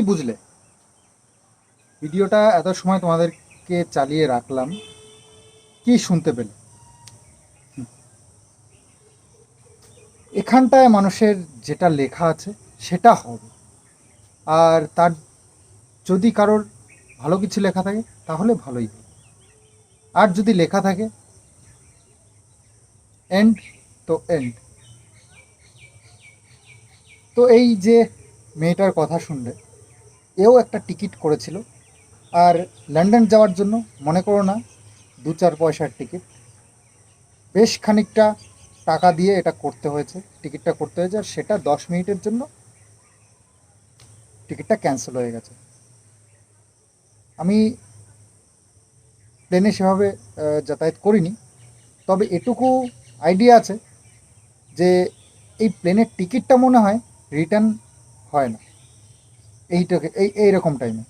কি বুঝলে। ভিডিওটা এত সময় তোমাদেরকে চালিয়ে রাখলাম। কি শুনতে পেলে? এখানটায় মানুষের যেটা লেখা আছে, সেটা হবে। আর তার যদি কারোর ভালো কিছু লেখা থাকে, তাহলে ভালোই হবে। আর যদি লেখা থাকে এন্ড তো এন্ড তো এই যে মেয়েটার কথা শুনলে এও একটা টিকিট করেছিল। আর লন্ডন যাওয়ার জন্য মনে করো না দু চার পয়সার টিকিট। বেশ খানিকটা টাকা দিয়ে এটা করতে হয়েছে, টিকিটটা করতে হয়েছে, আর সেটা দশ মিনিটের জন্য টিকিটটা ক্যান্সেল হয়ে গেছে। আমি প্লেনে সেভাবে যাতায়াত করিনি, তবে এটুকু আইডিয়া আছে যে এই প্লেনের টিকিটটা মনে হয় রিটার্ন হয় না। এইটাকে, এই, এইরকম টাইমে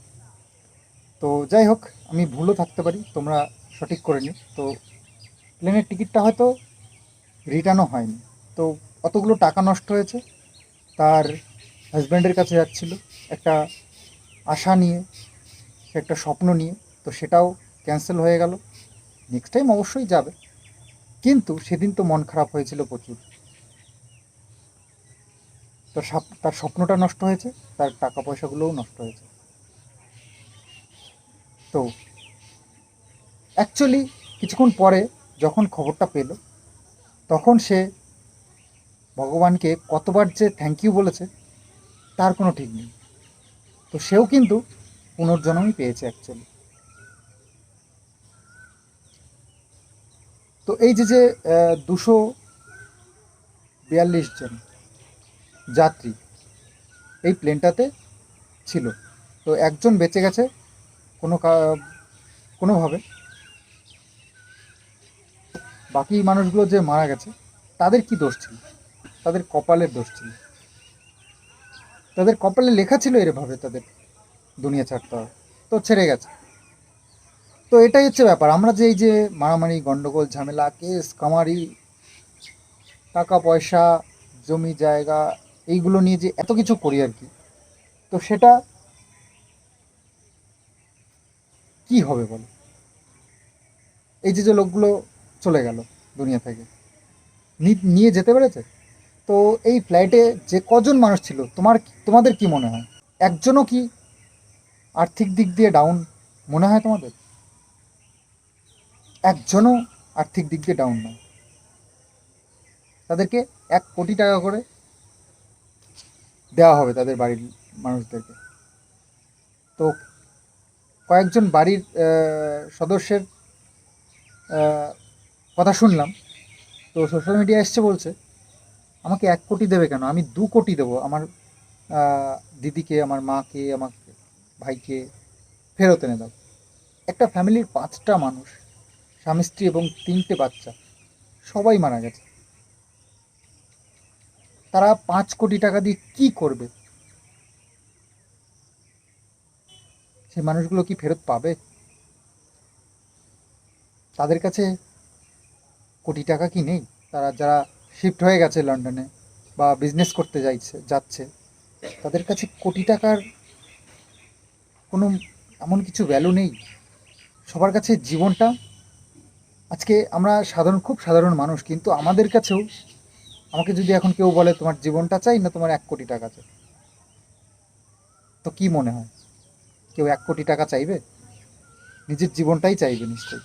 তো যাই হোক, আমি ভুলও থাকতে পারি, তোমরা সঠিক করে নিও। তো প্লেনের টিকিটটা হয়তো রিটার্নও হয়নি। তো অতগুলো টাকা নষ্ট হয়েছে। তার হাজব্যান্ডের কাছে যাচ্ছিল, একটা আশা নিয়ে, একটা স্বপ্ন নিয়ে। তো সেটাও ক্যান্সেল হয়ে গেল। নেক্সট টাইম অবশ্যই যাবে। কিন্তু সেদিন তো মন খারাপ হয়েছিল প্রচুর। তো সাপ- তার স্বপ্নটা নষ্ট হয়েছে, তার টাকা পয়সাগুলোও নষ্ট হয়েছে। তো অ্যাকচুয়ালি কিছুক্ষণ পরে যখন খবরটা পেল, তখন সে ভগবানকে কতবার যে থ্যাংক ইউ বলেছে, তার কোনো ঠিক নেই। তো সেও কিন্তু পুনর্জন্মই পেয়েছে অ্যাকচুয়ালি তো এই যে যে দুশো বিয়াল্লিশ জন যাত্রী এই প্লেনটাতে ছিল। তো একজন বেঁচে গেছে কোনো কোনোভাবে। বাকি মানুষগুলো যে মারা গেছে, তাদের কি দোষ ছিল? তাদের কপালের দোষ ছিল। তাদের কপালে লেখা ছিল এরভাবে তাদের দুনিয়া ছাড়তে হবে। তো ছেড়ে গেছে। তো এটাই হচ্ছে ব্যাপার। আমরা যে এই যে মারামারি, গন্ডগোল, ঝামেলা, কেস, কামারি টাকা পয়সা জমি, জায়গা এইগুলো নিয়ে যে এত কিছু করি আর কি, তো সেটা কি হবে বলো? এই যে যে লোকগুলো চলে গেল দুনিয়া থেকে নিয়ে যেতে পেরেছে? তো এই ফ্লাইটে যে কজন মানুষ ছিল, তোমার তোমাদের কি মনে হয়? একজনও কি আর্থিক দিক দিয়ে ডাউন মনে হয় তোমাদের? একজনও আর্থিক দিক দিয়ে ডাউন নয়। তাদেরকে এক কোটি টাকা করে দেওয়া হবে তাদের বাড়ির মানুষদেরকে। তো কয়েকজন বাড়ির সদস্যের কথা শুনলাম। তো সোশ্যাল মিডিয়া এসছে বলছে, আমাকে এক কোটি দেবে কেন? আমি দু কোটি দেবো। আমার দিদিকে, আমার মাকে, আমার ভাইকে ফেরত এনে দাও। একটা ফ্যামিলির পাঁচটা মানুষ স্বামী স্ত্রী এবং তিনটে বাচ্চা, সবাই মারা গেছে। তারা পাঁচ কোটি টাকা দিয়ে কি করবে? সেই মানুষগুলো কি ফেরত পাবে? তাদের কাছে কোটি টাকা কি নেই? তারা যারা শিফট হয়ে গেছে লন্ডনে বা বিজনেস করতে যাইছে, যাচ্ছে, তাদের কাছে কোটি টাকার কোনো এমন কিছু ভ্যালু নেই। সবার কাছে জীবনটা, আজকে আমরা সাধারণ, খুব সাধারণ মানুষ, কিন্তু আমাদের কাছেও আমাকে যদি এখন কেউ বলে তোমার জীবনটা চাই না, তোমার এক কোটি টাকা চাই। তো কি মনে হয়? কেউ এক কোটি টাকা চাইবে? নিজের জীবনটাই চাইবে নিশ্চয়ই।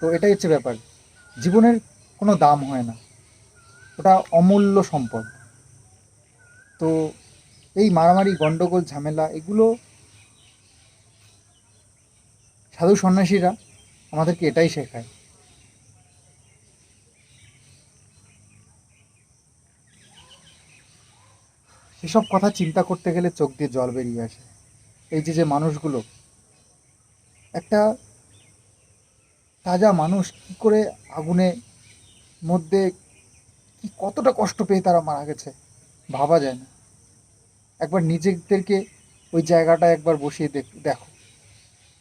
তো এটাই হচ্ছে ব্যাপার। জীবনের কোনো দাম হয় না। ওটা অমূল্য সম্পদ। তো এই মারামারি, গন্ডগোল, ঝামেলা, এগুলো সাধু সন্ন্যাসীরা আমাদেরকে এটাই শেখায়। সেসব কথা চিন্তা করতে গেলে চোখ দিয়ে জল বেরিয়ে আসে। এই যে যে মানুষগুলো, একটা তাজা মানুষ কি করে আগুনে মধ্যে কি কতটা কষ্ট পেয়ে তারা মারা গেছে, ভাবা যায় না। একবার নিজেদেরকে ওই জায়গাটা একবার বসিয়ে দেখো,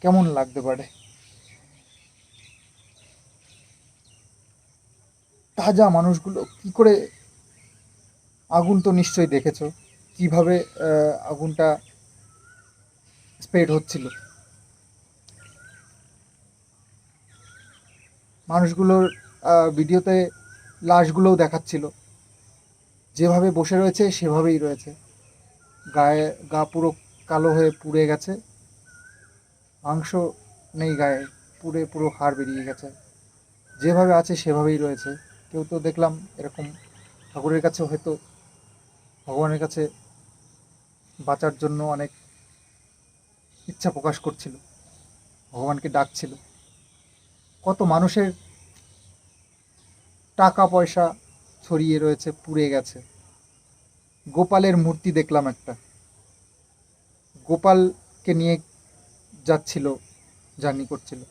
কেমন লাগতে পারে। তাজা মানুষগুলো কি করে আগুন তো নিশ্চয়ই দেখেছ কীভাবে আগুনটা স্প্রেড হচ্ছিল? মানুষগুলোর ভিডিওতে লাশগুলোও দেখাচ্ছিল। যেভাবে বসে রয়েছে, সেভাবেই রয়েছে। গায়ে, গা পুরো কালো হয়ে পুড়ে গেছে। মাংস নেই গায়ে, পুড়ে পুরো হাড় বেরিয়ে গেছে। যেভাবে আছে, সেভাবেই রয়েছে। কেউ তো দেখলাম এরকম ঠাকুরের কাছে হয়তো, ভগবানের কাছে বাঁচার জন্য অনেক ইচ্ছা প্রকাশ করছিল। ভগবানকে ডাকছিল। কত মানুষের টাকা পয়সা ছড়িয়ে রয়েছে, পুড়ে গেছে। গোপালের মূর্তি দেখলাম একটা। গোপালকে নিয়ে যাচ্ছিল, জার্নি করছিল।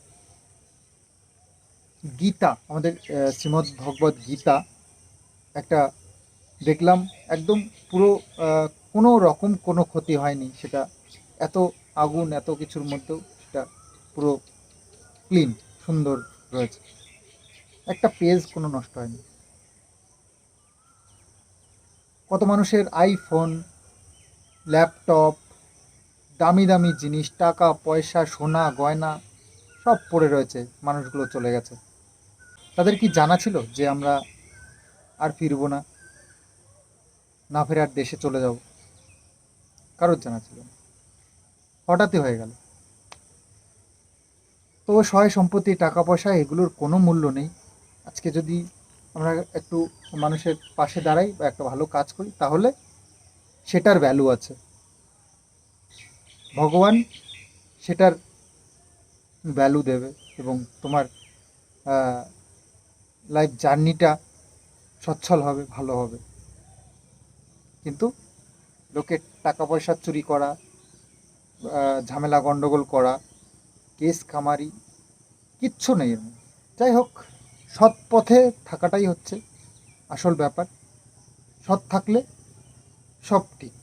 গীতা, আমাদের শ্রীমদ্ ভগবত গীতা একটা দেখলাম, একদম পুরো কোনো রকম কোনো ক্ষতি হয়নি, সেটা এত আগুন, এত কিছুর মধ্যেও সেটা পুরো ক্লিন সুন্দর রয়েছে। একটা পেজ কোনো নষ্ট হয়নি। কত মানুষের আইফোন ল্যাপটপ দামি দামি জিনিস, টাকা, পয়সা, সোনা, গয়না সব পড়ে রয়েছে, মানুষগুলো চলে গেছে। তাদের কি জানা ছিল যে আমরা আর ফিরবো না? না ফেরার দেশে চলে যাব। কারোর জানা ছিল না। হঠাৎই হয়ে গেল। তো সহায় সম্পত্তি, টাকা পয়সা এগুলোর কোনো মূল্য নেই। আজকে যদি আমরা একটু মানুষের পাশে দাঁড়াই বা একটা ভালো কাজ করি, তাহলে সেটার ভ্যালু আছে। ভগবান সেটার ভ্যালু দেবে এবং তোমার লাইফ জার্নিটা সচ্ছল হবে, ভালো হবে। কিন্তু লোকের টাকা পয়সা চুরি করা ঝামেলা গন্ডগোল করা, কেস কামারি কিচ্ছু নেই যাই হোক, সৎ পথে থাকাটাই হচ্ছে আসল ব্যাপার। সৎ থাকলে সব ঠিক।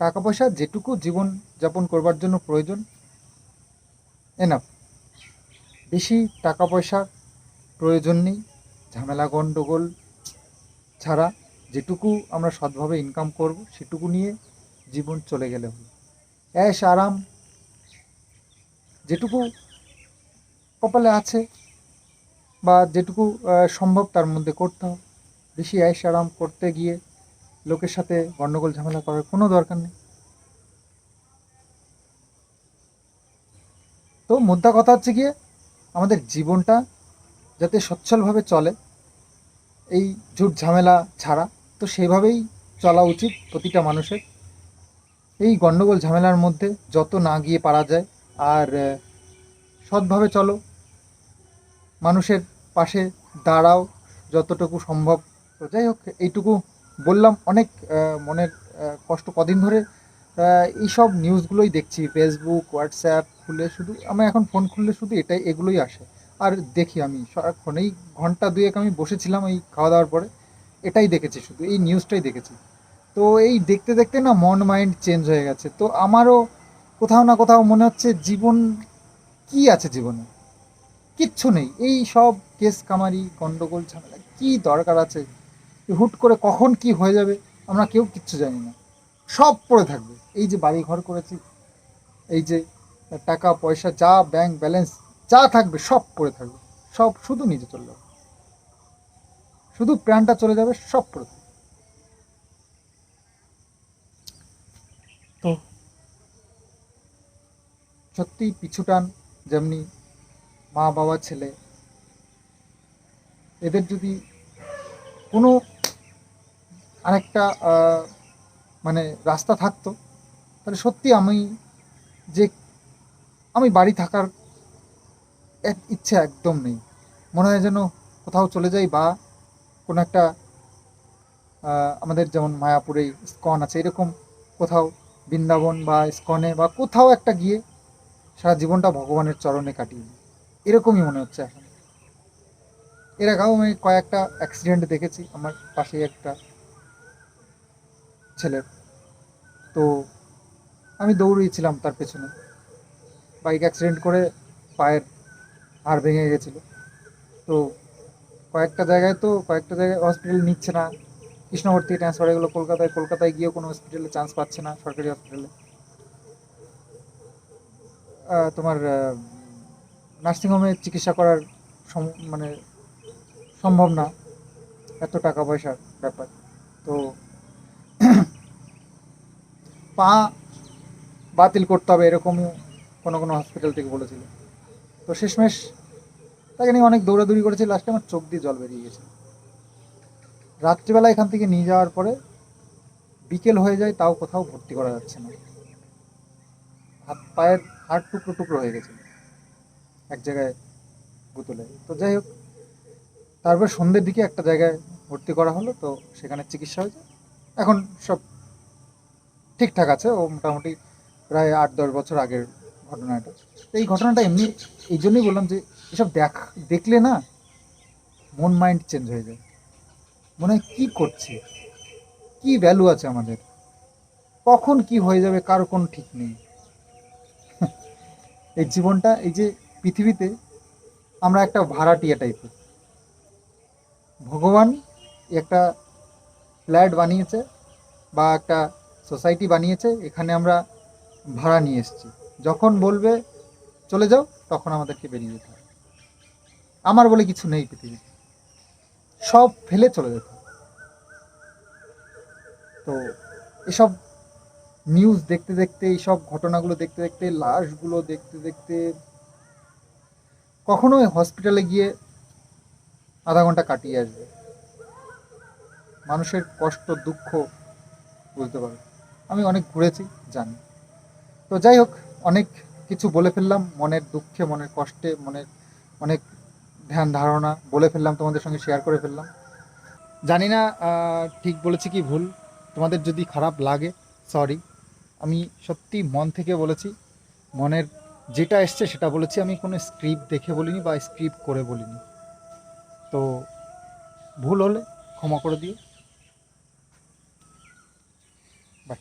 টাকা পয়সা যেটুকু জীবন যাপন করবার জন্য প্রয়োজন এনাফ বেশি টাকা পয়সার প্রয়োজন নেই, ঝামেলা গণ্ডগোল ছাড়া। যেটুকু আমরা সৎভাবে ইনকাম করব, সেটুকু নিয়ে জীবন চলে গেলে হলো অ্যাশ আরাম, যেটুকু কপালে আছে বা যেটুকু সম্ভব তার মধ্যে করতে হবে। বেশি অ্যাশ আরাম করতে গিয়ে লোকের সাথে গণ্ডগোল ঝামেলা করার কোনো দরকার নেই। তো মুদ্রা কথা হচ্ছে গিয়ে, আমাদের জীবনটা যাতে সচ্ছলভাবে চলে, এই ঝুট ঝামেলা ছাড়া। তো সেভাবেই চলা উচিত প্রতিটা মানুষের। এই গণ্ডগোল ঝামেলার মধ্যে যত না গিয়ে পারা যায় আর সৎভাবে চলো। মানুষের পাশে দাঁড়াও যতটুকু সম্ভব। তো যাই হোক, এইটুকু বললাম। অনেক মনের কষ্ট কদিন ধরে এইসব নিউজগুলোই দেখছি। ফেসবুক হোয়াটসঅ্যাপ খুলে শুধু, আমি এখন ফোন খুললে শুধু এটাই, এগুলোই আসে। আর দেখি আমি, সারাক্ষণ এই ঘণ্টা দুয়েক আমি বসেছিলাম এই খাওয়া দাওয়ার পরে। এটাই দেখেছি শুধু, এই নিউজটাই দেখেছি। তো এই দেখতে দেখতে না মন মাইন্ড চেঞ্জ হয়ে গেছে। তো আমারও কোথাও না কোথাও মনে হচ্ছে জীবন কি আছে জীবনে? কিচ্ছু নেই। এই সব কেস, কামারি, গন্ডগোল, ঝামেলা, কি দরকার আছে? হুট করে কখন কি হয়ে যাবে? আমরা কেউ কিচ্ছু জানি না। সব পড়ে থাকবে। এই যে বাড়ি ঘর করেছি, এই যে টাকা, পয়সা, যা ব্যাংক ব্যালেন্স যা থাকবে সব পড়ে থাকবে। সব শুধু নিজে চলে যাবে শুধু প্রাণটা চলে যাবে সব প্রতি। তো? সত্যি পিছুটান যেমনি মা বাবা ছেলে এদের যদি কোনো আরেকটা মানে রাস্তা থাকতো তাহলে সত্যি আমি যে আমি বাড়ি থাকার এক ইচ্ছে একদম নেই। মনে হয় যেন কোথাও চলে যাই বা কোনো একটা আমাদের যেমন মায়াপুরে স্কন আছে, এরকম কোথাও বৃন্দাবন বা স্কনে বা কোথাও একটা গিয়ে সারা জীবনটা ভগবানের চরণে কাটিয়ে দিই। এরকমই মনে হচ্ছে এখন। এর আগেও আমি কয়েকটা অ্যাক্সিডেন্ট দেখেছি, আমার পাশেই একটা ছেলের। তো আমি দৌড়িয়েছিলাম তার পেছনে। বাইক অ্যাক্সিডেন্ট করে পায়ের হাড় ভেঙে গেছিল। তো কয়েকটা জায়গায় তো কয়েকটা জায়গায় হসপিটাল নিচ্ছে না। কৃষ্ণনগর থেকে ট্রান্সফার এগুলো কলকাতায় কলকাতায় গিয়েও কোনো হসপিটালে চান্স পাচ্ছে না সরকারি হসপিটালে তোমার নার্সিংহোমে চিকিৎসা করার মানে সম্ভব না। এত টাকা পয়সার ব্যাপার। তো পা বাতিল করতে হবে এরকমই কোনো কোনো হসপিটাল থেকে বলেছিল। তো শেষমেশ তাকে নিয়ে অনেক দৌড়াদৌড়ি করেছে। লাস্টে আমার চোখ দিয়ে জল বেরিয়ে গেছে। রাত্রিবেলা এখান থেকে নিয়ে যাওয়ার পরে বিকেল হয়ে যায়, তাও কোথাও ভর্তি করা যাচ্ছে না। হাত পায়ের হাড় টুকরো টুকরো হয়ে গেছে এক জায়গায় গুতলে। তো যাই হোক, তারপর সন্ধ্যের দিকে একটা জায়গায় ভর্তি করা হলো, তো সেখানে চিকিৎসা হয়েছে। এখন সব ঠিকঠাক আছে। ও মোটামুটি প্রায় আট দশ বছর আগের ঘটনা এটা তো এই ঘটনাটা এমনি, এই জন্যই বললাম যে এসব দেখ, দেখলে না মন মাইন্ড চেঞ্জ হয়ে যায়। মনে হয় কী করছে? কি ভ্যালু আছে আমাদের? কখন কি হয়ে যাবে? কার কোনো ঠিক নেই। এই জীবনটা, এই যে পৃথিবীতে আমরা একটা ভাড়াটিয়া টাইপের ভগবান একটা ফ্ল্যাট বানিয়েছে বা একটা সোসাইটি বানিয়েছে, এখানে আমরা ভাড়া নিয়ে এসেছি। যখন বলবে চলে যাও, তখন আমাদেরকে বেরিয়ে যেতে হবে। আমার বলে কিছু নেই পৃথিবীতে। সব ফেলে চলে যেতে তো এসব নিউজ দেখতে দেখতে, এইসব ঘটনাগুলো দেখতে দেখতে, লাশগুলো দেখতে দেখতে কখনো হসপিটালে গিয়ে আধা ঘণ্টা কাটিয়ে আসবে। মানুষের কষ্ট, দুঃখ বুঝতে পারবে। আমি অনেক ঘুরেছি, জানি। তো যাই হোক অনেক কিছু বলে ফেললাম, মনের দুঃখে, মনের কষ্টে, মনের অনেক ধ্যান ধারণা বলে ফেললাম, তোমাদের সঙ্গে শেয়ার করে ফেললাম। জানি না ঠিক বলেছি কি ভুল? তোমাদের যদি খারাপ লাগে সরি আমি সত্যি মন থেকে বলেছি, মনের যেটা এসছে সেটা বলেছি, আমি কোনো স্ক্রিপ্ট দেখে বলিনি বা স্ক্রিপ্ট করে বলিনি। তো ভুল হলে ক্ষমা করে দিও। বাই